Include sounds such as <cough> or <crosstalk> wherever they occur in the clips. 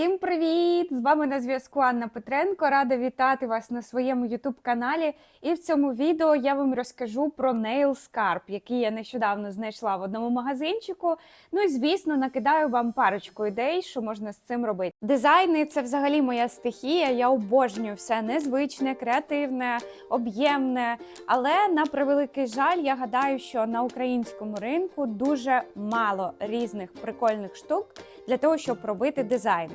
Всім привіт! З вами на зв'язку Анна Петренко. Рада вітати вас на своєму youtube каналі. І в цьому відео я вам розкажу про Nail Scarp, який я нещодавно знайшла в одному магазинчику. Ну і звісно, накидаю вам парочку ідей, що можна з цим робити. Дизайни це взагалі моя стихія. Я обожнюю все незвичне, креативне, об'ємне. Але на превеликий жаль, я гадаю, що на українському ринку дуже мало різних прикольних штук для того, щоб робити дизайни.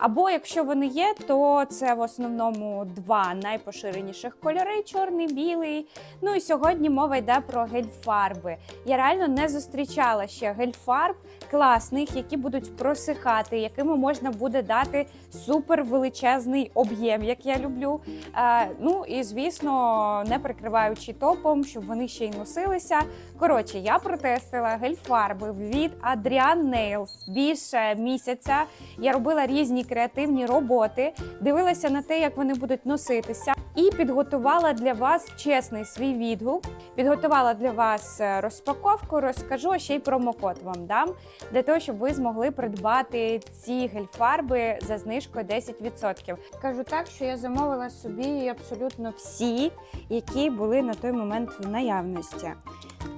Або якщо вони є, то це в основному два найпоширеніших кольори: чорний, білий. Ну і сьогодні мова йде про гель-фарби. Я реально не зустрічала ще гель-фарб класних, які будуть просихати, якими можна буде дати супер величезний об'єм, як я люблю. Е, ну і звісно, не прикриваючи топом, щоб вони ще й носилися. Коротше, я протестила гель-фарби від Adrian Nails більше місяця. Я робила різні креативні роботи, дивилася на те, як вони будуть носитися, і підготувала для вас чесний свій відгук. Підготувала для вас е, розпаковку, розкажу а ще й промокод вам дам для того, щоб ви змогли придбати ці гель-фарби за знижкою 10%. Кажу так, що я замовила собі абсолютно всі, які були на той момент в наявності.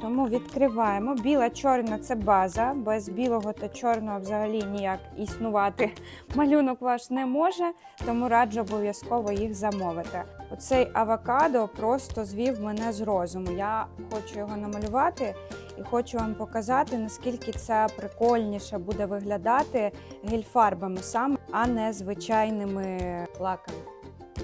Тому відкриваємо. Біла, чорна це база. Без білого та чорного взагалі ніяк існувати <laughs> малюнок ваш не може, тому раджу обов'язково їх замовити. Оцей авокадо просто звів мене з розуму. Я хочу його намалювати і хочу вам показати, наскільки це прикольніше буде виглядати гель-фарбами саме, а не звичайними лаками.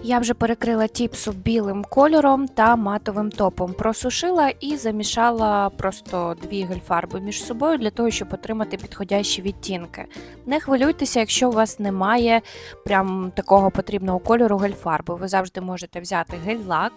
Я вже перекрила тіпсу білим кольором та матовим топом. Просушила і замішала просто дві гельфарби між собою для того, щоб отримати підходящі відтінки. Не хвилюйтеся, якщо у вас немає прям такого потрібного кольору гельфарби. Ви завжди можете взяти гель-лак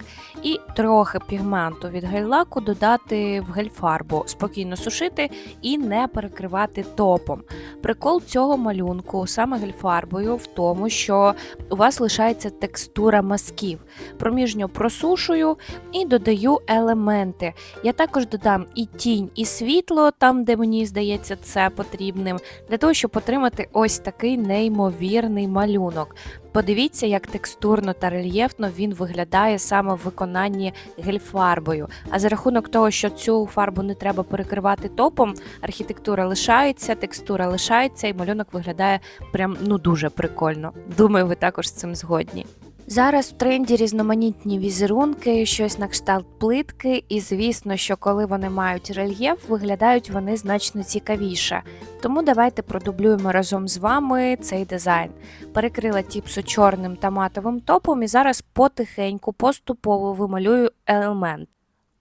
і трохи пігменту від гель-лаку додати в гель-фарбу, спокійно сушити і не перекривати топом. Прикол цього малюнку саме гель-фарбою в тому, що у вас лишається текстура мазків. Проміжньо просушую і додаю елементи. Я також додам і тінь, і світло, там, де мені здається це потрібним, для того, щоб отримати ось такий неймовірний малюнок. Подивіться, як текстурно та рельєфно він виглядає саме в виконанні гель-фарбою. А за рахунок того, що цю фарбу не треба перекривати топом, архітектура лишається, текстура лишається, і малюнок виглядає прям ну дуже прикольно. Думаю, ви також з цим згодні. Зараз в тренді різноманітні візерунки, щось на кшталт плитки, і звісно, що коли вони мають рельєф, виглядають вони значно цікавіше. Тому давайте продублюємо разом з вами цей дизайн. Перекрила тіпсу чорним та матовим топом і зараз потихеньку, поступово вималюю елемент.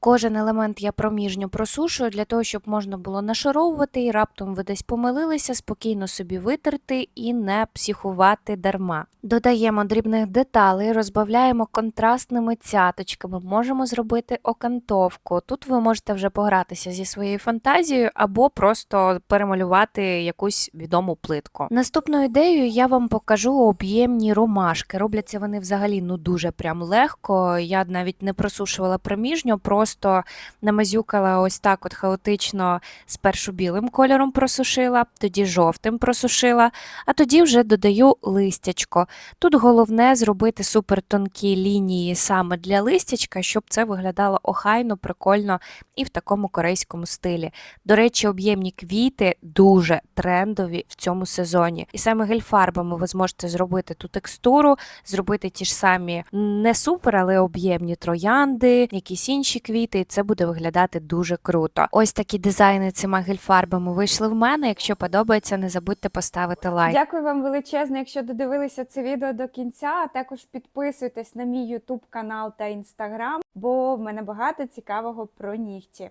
Кожен елемент я проміжньо просушую для того, щоб можна було нашаровувати і раптом ви десь помилилися, спокійно собі витерти і не психувати дарма. Додаємо дрібних деталей, розбавляємо контрастними цяточками, можемо зробити окантовку. Тут ви можете вже погратися зі своєю фантазією або просто перемалювати якусь відому плитку. Наступною ідеєю я вам покажу об'ємні ромашки. Робляться вони взагалі ну дуже прям легко. Я навіть не просушувала проміжньо, просто намазюкала ось так от хаотично спершу білим кольором просушила, тоді жовтим просушила, а тоді вже додаю листячко. Тут головне зробити супертонкі лінії саме для листячка, щоб це виглядало охайно, прикольно і в такому корейському стилі. До речі, об'ємні квіти дуже трендові в цьому сезоні. І саме гель-фарбами ви зможете зробити ту текстуру, зробити ті ж самі не супер, але об'ємні троянди, якісь інші квіти, і це буде виглядати дуже круто. Ось такі дизайни цими гель-фарбами вийшли в мене. Якщо подобається, не забудьте поставити лайк. Дякую вам величезно, якщо додивилися це відео до кінця. А також підписуйтесь на мій YouTube канал та інстаграм, бо в мене багато цікавого про нігті.